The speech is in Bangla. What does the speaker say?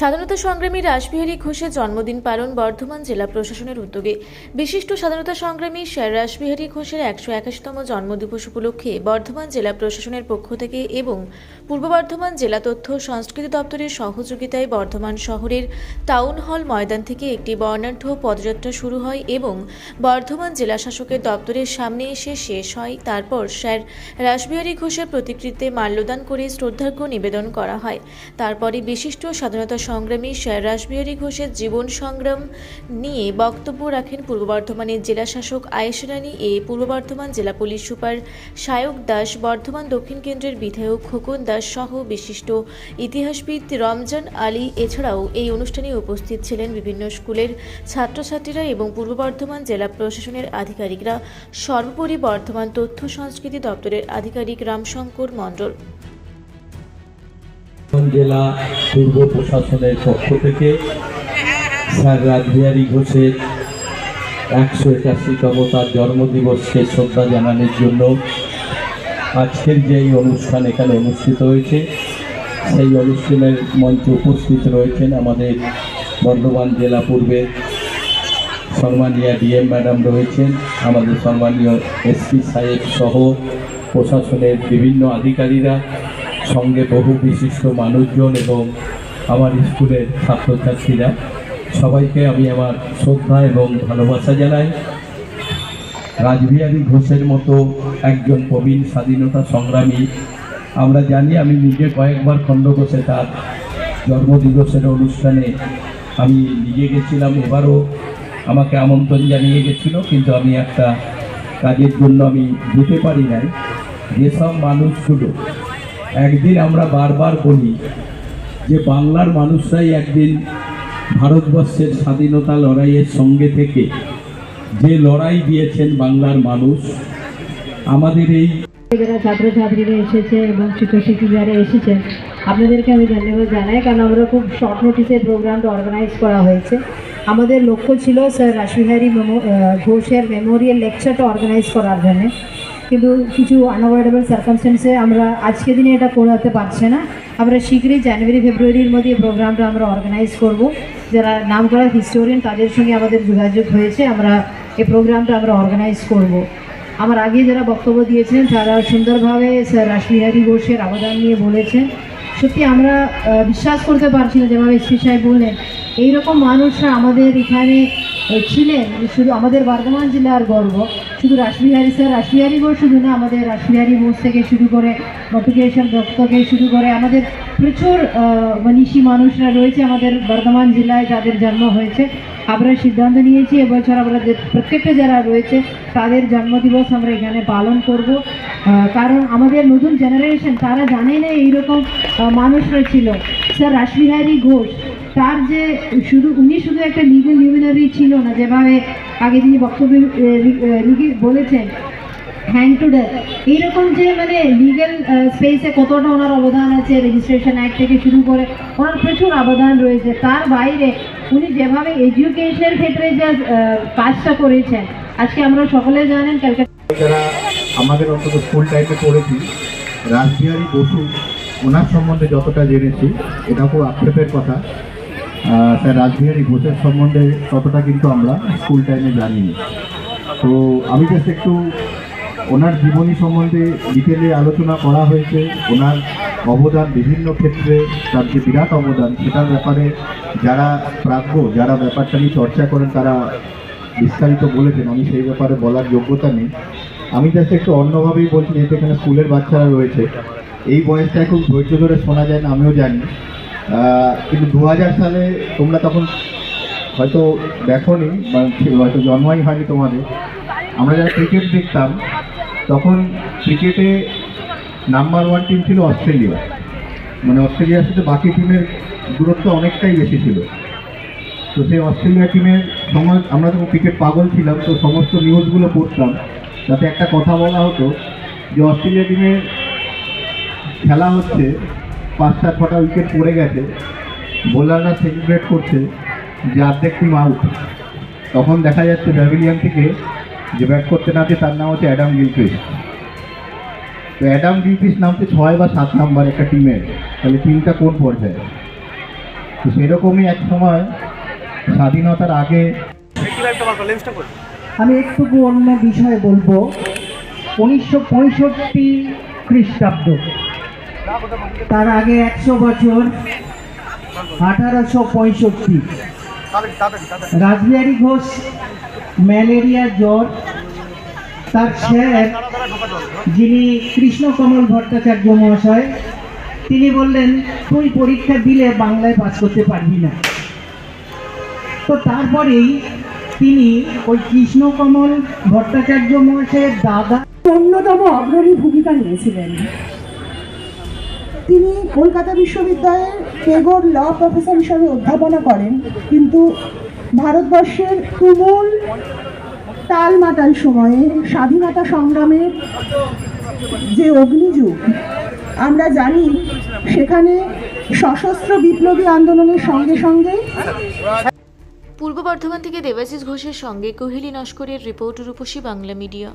স্বাধীনতা সংগ্রামী রাসবিহারী ঘোষের জন্মদিন পালন বর্ধমান জেলা প্রশাসনের উদ্যোগে। বিশিষ্ট স্বাধীনতা সংগ্রামী স্যার রাসবিহারী ঘোষের একশো একাশিতম জন্মদিবস উপলক্ষে বর্ধমান জেলা প্রশাসনের পক্ষ থেকে এবং পূর্ব বর্ধমান জেলা তথ্য সংস্কৃতি দপ্তরের সহযোগিতায় বর্ধমান শহরের টাউন হল ময়দান থেকে একটি বর্ণাঢ্য পদযাত্রা শুরু হয় এবং বর্ধমান জেলা শাসকের দপ্তরের সামনে এসে শেষ হয়। তারপর স্যার রাসবিহারী ঘোষের প্রতিকৃতিতে মাল্যদান করে শ্রদ্ধার্ঘ্য নিবেদন করা হয়। তারপরে বিশিষ্ট স্বাধীনতা সংগ্রামী রাসবিহারী ঘোষের জীবন সংগ্রাম নিয়ে বক্তব্য রাখেন পূর্ব বর্ধমানের জেলা শাসক আয়েশরানী এ পূর্ব বর্ধমান জেলা পুলিশ সুপার সায়ক দাস, বর্ধমান দক্ষিণ কেন্দ্রের বিধায়ক খোকন দাস সহ বিশিষ্ট ইতিহাসবিদ রমজান আলী এছাড়াও এই অনুষ্ঠানে উপস্থিত ছিলেন বিভিন্ন স্কুলের ছাত্রছাত্রীরা এবং পূর্ব বর্ধমান জেলা প্রশাসনের আধিকারিকরা। সর্বোপরি বর্ধমান তথ্য সংস্কৃতি দপ্তরের আধিকারিক রামশঙ্কর মণ্ডল। জেলা পূর্ব প্রশাসনের পক্ষ থেকে স্যার রাজবিহারী ঘোষের একশো একাশিতম তার জন্মদিবসকে শ্রদ্ধা জানানোর জন্য আজকের যে এই অনুষ্ঠান এখানে অনুষ্ঠিত হয়েছে, সেই অনুষ্ঠানের মঞ্চে উপস্থিত রয়েছেন আমাদের বর্ধমান জেলা পূর্বের সম্মানীয় ডিএম ম্যাডাম রয়েছেন, আমাদের সম্মানীয় এসপি সাহেব সহ প্রশাসনের বিভিন্ন আধিকারীরা সঙ্গে বহু বিশিষ্ট মানুষজন এবং আমার স্কুলের ছাত্রছাত্রীরা। সবাইকে আমি আমার শ্রদ্ধা এবং ভালোবাসা জানাই। রাজবিহারী ঘোষের মতো একজন প্রবীণ স্বাধীনতা সংগ্রামী। আমরা জানি আমি নিজে কয়েকবার খণ্ডঘোষে তার জন্মদিবসের অনুষ্ঠানে আমি নিজে গেছিলাম, এবারও আমাকে আমন্ত্রণ জানিয়ে গেছিল, কিন্তু আমি একটা কাজের জন্য আমি যেতে পারি নাই। যেসব মানুষগুলো একদিন আমরা বারবার বলি যে বাংলার মানুষরাই একদিন ভারতবর্ষের স্বাধীনতা লড়াইয়ের সঙ্গে থেকে যে লড়াই দিয়েছেন বাংলার মানুষ, আমাদের এই যারা ছাত্রছাত্রীরা এসেছে এবং শিক্ষক যারা এসেছেন আপনাদেরকে আমি ধন্যবাদ জানাই, কারণ আমরা খুব শর্ট নোটিসে প্রোগ্রামটা অর্গানাইজ করা হয়েছে। আমাদের লক্ষ্য ছিল স্যার রাসবিহারী ঘোষের মেমোরিয়াল লেকচারটা অর্গানাইজ করার জন্য। কিন্তু কিছু আনঅ্যাভয়েডেবল সার্কামস্টেন্সে আমরা আজকে দিনে এটা করাতে পারছে না। আমরা শীঘ্রই জানুয়ারি, ফেব্রুয়ারির মধ্যে প্রোগ্রামটা আমরা অর্গানাইজ করব। যারা নাম করা হিস্টোরিয়ান তাদের সঙ্গে আমাদের যোগাযোগ হয়েছে। আমরা এই প্রোগ্রামটা আমরা অর্গানাইজ করব। আমার আগে যারা বক্তব্য দিয়েছেন তারা সুন্দরভাবে স্যার রাসবিহারী ঘোষের অবদান নিয়ে বলেছেন। সত্যি আমরা বিশ্বাস করতে পারছি না যেভাবে এসপি সাহেব বললেন। এইরকম মানুষরা আমাদের এখানে ছিলেন শুধু আমাদের বর্ধমান জেলার গর্ব। শুধু রাসবিহারী স্যার, রাসবিহারী বোস শুধু না, আমাদের রাসবিহারী বোস থেকে শুরু করে বটুকেশ্বর দত্ত থেকে শুরু করে আমাদের প্রচুর মনীষী মানুষরা রয়েছে আমাদের বর্ধমান জেলায় যাদের জন্ম হয়েছে। আমরা সিদ্ধান্ত নিয়েছি, এবছর আমরা যে প্রত্যেকটা যারা রয়েছে, তাদের জন্মদিবস আমরা এখানে পালন করব। কারণ আমাদের নতুন জেনারেশন তারা জানে না এইরকম মানুষরা ছিল। স্যার রাসবিহারী ঘোষ, তার যে শুধু, উনি শুধু একটা লিগেল লিমিনারি ছিল না, যেভাবে আগে তিনি বক্তব্য বলেছেন হ্যান্ড টু ডেথ এইরকম যে মানে লিগেল স্পেসে কতটা ওনার অবদান আছে রেজিস্ট্রেশন অ্যাক্ট থেকে শুরু করে, ওনার প্রচুর অবদান রয়েছে। তার বাইরে উনি যেভাবে এডুকেশনের ক্ষেত্রে যে কাজটা করেছেন। আজকে আমরা সকলে জানেন, ক্যালকাটা যারা আমাদের অন্তত স্কুল টাইমে পড়েছি রাসবিহারী বসু, ওনার সম্বন্ধে যতটা জেনেছি এটা খুব আক্ষেপের কথা। স্যার রাসবিহারী ঘোষের সম্বন্ধে ততটা কিন্তু আমরা স্কুল টাইমে জানিনি। তো আমি জাস্ট একটু ওনার জীবনী সম্বন্ধে ডিটেলে আলোচনা করা হয়েছে। ওনার অবদান বিভিন্ন ক্ষেত্রে, তার যে বিরাট অবদান, সেটার ব্যাপারে যারা প্রাজ্ঞ, যারা ব্যাপারটা নিয়ে চর্চা করেন, তারা বিস্তারিত বলেছেন। আমি সেই ব্যাপারে বলার যোগ্যতা নেই। আমি জাস্ট একটু অন্যভাবেই বলছি, যেহেতু এখানে স্কুলের বাচ্চারা রয়েছে। এই বয়সটা খুব ধৈর্য ধরে শোনা যায় না, আমিও জানি। কিন্তু দু হাজার সালে তোমরা তখন হয়তো দেখোনি, বা হয়তো জন্মই হয়নি তোমাদের। আমরা যারা ক্রিকেট দেখতাম তখন ক্রিকেটে নাম্বার ওয়ান টিম ছিল অস্ট্রেলিয়া। মানে অস্ট্রেলিয়ার সাথে বাকি টিমের দূরত্ব অনেকটাই বেশি ছিল। তো সেই অস্ট্রেলিয়া টিমের সময় আমরা যখন ক্রিকেট পাগল ছিলাম, তো সমস্ত নিউজগুলো পড়তাম। তাতে একটা কথা বলা হতো যে অস্ট্রেলিয়া টিমের খেলা হচ্ছে, পাঁচ পাঁচটা ছটা উইকেট পড়ে গেছে বোলাররা সেলিব্রেট করছে যে অর্ধেক টিম আউট তখন দেখা যাচ্ছে প্যাভিলিয়ন থেকে যে ব্যাট করতে নামছে তার নাম হচ্ছে অ্যাডাম গিলক্রিস্ট তো অ্যাডাম গিলক্রিস্ট নামছে ছয় বা সাত নাম্বার একটা টিমের তাহলে টিমটা কোন পর্যায়ে? তো সেরকমই এক সময় স্বাধীনতার আগে আমি একটু অন্য বিষয়ে বলব। উনিশশো পঁয়ষট্টি খ্রিস্টাব্দ। তার আগে একশো বছর, আঠারোশো পঁয়ষট্টি। রাজবিহারী ঘোষ ম্যালেরিয়া জ্বর, তার স্যার, যিনি কৃষ্ণকমল ভট্টাচার্য মহাশয়, তিনি বললেন, তুই পরীক্ষা দিলে বাংলায় পাস করতে পারবি না। তো তারপরেই তিনি ওই কৃষ্ণকমল ভট্টাচার্য মহাশয়ের দাদা অন্যতম অগ্রণী ভূমিকা নিয়েছিলেন। তিনি কলকাতা বিশ্ববিদ্যালয়ের টেগোর ল প্রফেসর হিসাবে অধ্যাপনা করেন, কিন্তু ভারতবর্ষের তুমুল টালমাটাল সময়ে স্বাধীনতা সংগ্রামের যে অগ্নিযুগ, আমরা জানি সেখানে সশস্ত্র বিপ্লবী আন্দোলনের সঙ্গে সঙ্গে পূর্ব বর্ধমান থেকে দেবাশিস ঘোষের সঙ্গে কোহিলি নস্করের রিপোর্ট রূপসী বাংলা মিডিয়া।